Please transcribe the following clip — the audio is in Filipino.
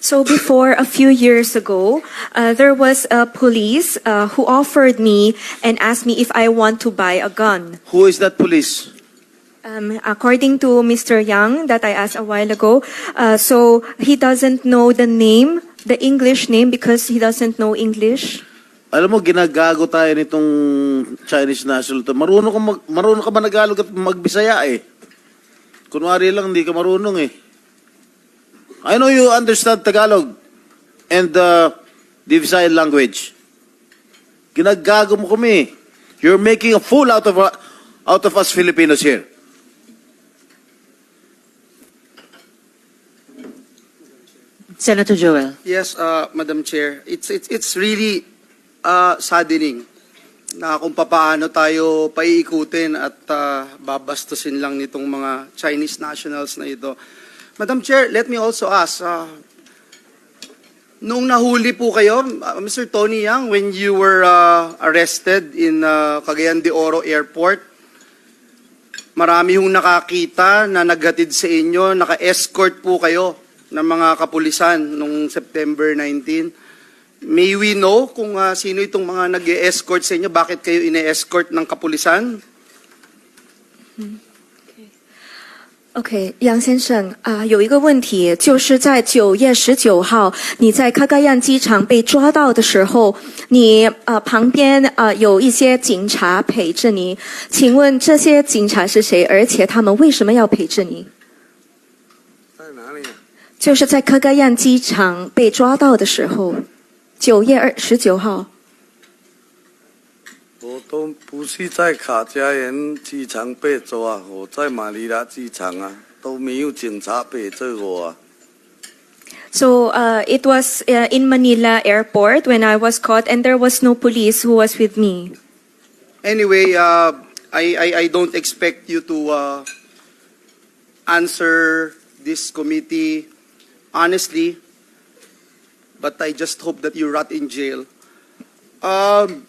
So before a few years ago, uh, there was a police uh, who offered me and asked me if I want to buy a gun. Who is that police? Um, according to Mr. Young that I asked a while ago, uh, so he doesn't know the name, the English name because he doesn't know English. Alam mo, ginagago tayo nitong Chinese national to. Marunong ka, mag, marunong ka ba Nagalog at magbisaya eh? Kunwari lang, hindi ka marunong eh. I know you understand Tagalog and uh, the Visayan language. Ginagago mo kami. You're making a fool out of out of us Filipinos here. Senator Joel. Yes, uh, Madam Chair. It's it's it's really uh, saddening na kung papaano tayo paiikutin at uh, babastusin lang nitong mga Chinese nationals na ito. Madam Chair, let me also ask, uh, nung nahuli po kayo, uh, Mr. Tony Yang, when you were uh, arrested in uh, Cagayan de Oro Airport, marami hong nakakita na naghatid sa inyo, naka-escort po kayo ng mga kapulisan nung September 19. May we know kung ah, sino itong mga nag-escort sa inyo? Bakit kayo ine-escort ng kapulisan? OK，杨先生啊、有一个问题，就是在九月十九号你在卡嘎亚机场被抓到的时候，你呃旁边呃有一些警察陪着你，请问这些警察是谁？而且他们为什么要陪着你？在哪里？就是在科嘎亚机场被抓到的时候，九月二十九号。我都不是在卡加延机场被抓，我在马尼拉机场啊，都没有警察陪着我啊。 So uh, it was uh, in Manila airport when I was caught, and there was no police who was with me. Anyway, uh, I, I, I don't expect you to uh, answer this committee honestly, but I just hope that you rot in jail. Um,